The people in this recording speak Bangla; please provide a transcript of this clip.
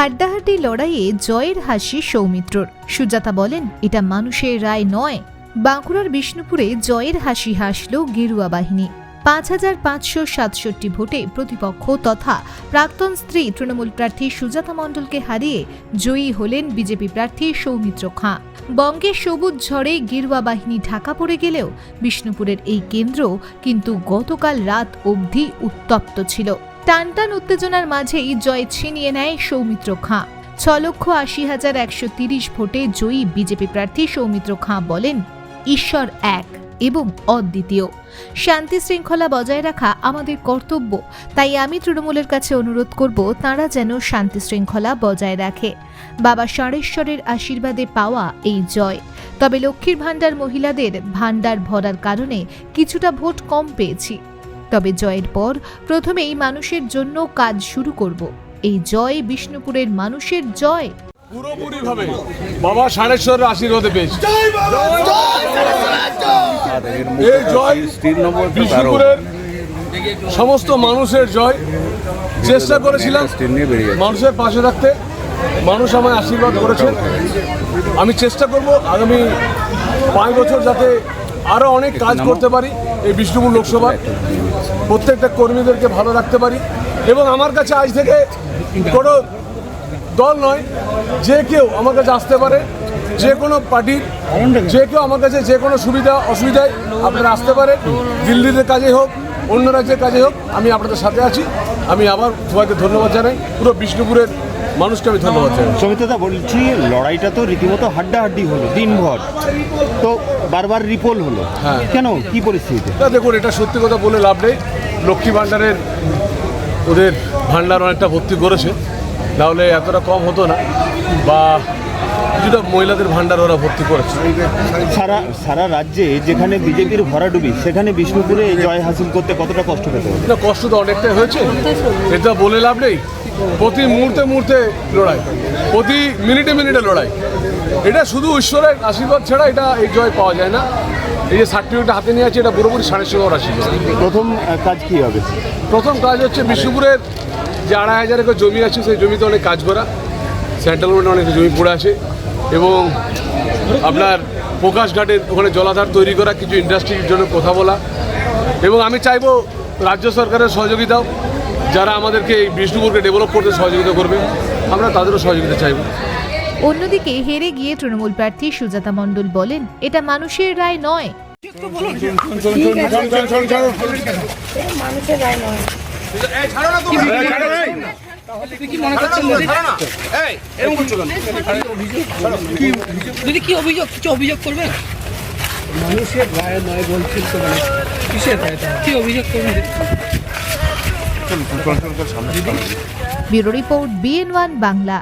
হাড্ডাহাড্ডি লড়াইয়ে জয়ের হাসি সৌমিত্রর। সুজাতা বলেন, এটা মানুষের রায় নয়। বাঁকুড়ার বিষ্ণুপুরে জয়ের হাসি হাসল গেরুয়া বাহিনী। পাঁচ হাজার পাঁচশো সাতষট্টি ভোটে প্রতিপক্ষ তথা প্রাক্তন স্ত্রী তৃণমূল প্রার্থী সুজাতা মণ্ডলকে হারিয়ে জয়ী হলেন বিজেপি প্রার্থী সৌমিত্র খাঁ। বঙ্গের সবুজ ঝড়ে গেরুয়া বাহিনী ঢাকা পড়ে গেলেও বিষ্ণুপুরের এই কেন্দ্র কিন্তু গতকাল রাত অবধি উত্তপ্ত ছিল। টানটান উত্তেজনার মাঝেই জয় ছিনিয়ে নেয় সৌমিত্র খাঁ। ছ লক্ষ আশি হাজার একশো তিরিশ ভোটে জয়ী বিজেপি প্রার্থী সৌমিত্র খাঁ বলেন, ঈশ্বর এক এবং অদ্বিতীয়। শান্তি শৃঙ্খলা বজায় রাখা আমাদের কর্তব্য। তাই আমি তৃণমূলের কাছে অনুরোধ করব, তাঁরা যেন শান্তি শৃঙ্খলা বজায় রাখে। বাবা ষাঁড়েশ্বরের আশীর্বাদে পাওয়া এই জয়। তবে লক্ষ্মীর ভাণ্ডার মহিলাদের ভাণ্ডার ভরার কারণে কিছুটা ভোট কম পেয়েছি। তবে জয়ের পর প্রথমেই মানুষের জন্য কাজ শুরু করব। এই জয় বিষ্ণুপুরের মানুষের জয়। পুরোপুরি ভাবে বাবা সাড়েশ্বরের আশীর্বাদে পেয়েছি। এই জয় বিষ্ণুপুরের সমস্ত মানুষের জয়। চেষ্টা করেছিলাম মানুষের পাশে থাকতে। মানুষ আমায় আশীর্বাদ করেছেন। আমি চেষ্টা করব আগামী পাঁচ বছর যাতে আরও অনেক কাজ করতে পারি এই বিষ্ণুপুর লোকসভায় প্রত্যেকটা কর্মীদেরকে ভালো রাখতে পারি এবং আমার কাছে আজ থেকে কোনো দল নয়, যে কেউ আমার কাছে আসতে পারে, যে কোনো পার্টির যে কেউ আমার কাছে যে কোনো সুবিধা, অসুবিধায় আপনারা আসতে পারে দিল্লিতে কাজে হোক অন্য রাজ্যের কাজে হোক আমি আপনাদের সাথে আছি। আমি আবার সবাইকে ধন্যবাদ জানাই। পুরো বিষ্ণুপুরের মানুষকে আমি ধন্যবাদ জানাই। সমিতদা বলছি লড়াইটা তো রীতিমতো হাড্ডাহাড্ডি হলো দিনভর। তো বারবার রিপোল হলো। হ্যাঁ। কেন? কি পরিস্থিতি দেখুন এটা সত্যি কথা বলে লাভ নেই। লক্ষ্মী ভাণ্ডারের ওদের ভাণ্ডার অনেকটা ভর্তি করেছে। তাহলে এতটা কম হতো না। বা কিছুটা মহিলাদের ভান্ডার ওরা ভর্তি করেছে। সারা সারা রাজ্যে যেখানে বিজেপির ভরাডুবি সেখানে বিষ্ণুপুরে এই জয় হাসিল করতে কতটা কষ্ট পেতে হবে? না কষ্ট তো অনেকটাই হয়েছে। এটা বলে লাভ নেই। প্রতি মুহূর্তে মুহূর্তে লড়াই। প্রতি মিনিটে মিনিটে লড়াই। এটা শুধু ঈশ্বরের আশীর্বাদ ছাড়া এটা এই জয় পাওয়া যায় না। এই যে সার্টিফিকেট হাতে নিয়ে আছে এটা পুরোপুরি সাড়ে সঙ্গে আশীর্বাদ। প্রথম কাজ কী হবে? প্রথম কাজ হচ্ছে বিষ্ণুপুরের যে আড়াই হাজার একর জমি আছে সেই জমিতে অনেক কাজ করা। সেন্ট্রাল গভর্নমেন্ট অনেক জমি পড়ে আছে। এবং আপনার প্রকাশ ঘাটের ওখানে জলাধার তৈরি করা কিছু ইন্ডাস্ট্রির জন্য কথা বলা এবং আমি চাইব রাজ্য সরকারের সহযোগিতাও যারা আমাদেরকে এই বিষ্ণুপুরকে ডেভেলপ করতে সহযোগিতা করবে আমরা তাদেরও সহযোগিতা চাইব। অন্যদিকে হেরে গিয়ে তৃণমূল প্রার্থী সুজাতা মণ্ডল বলেন এটা মানুষের রায় নয়। মানুষের রায় নয়। দিদি কি অভিযোগ কিছু অভিযোগ করবেন মানুষের রায় নয় বলছেন তো মানে কিসের রায় কি অভিযোগ করবেন bureau report BN one Bangla.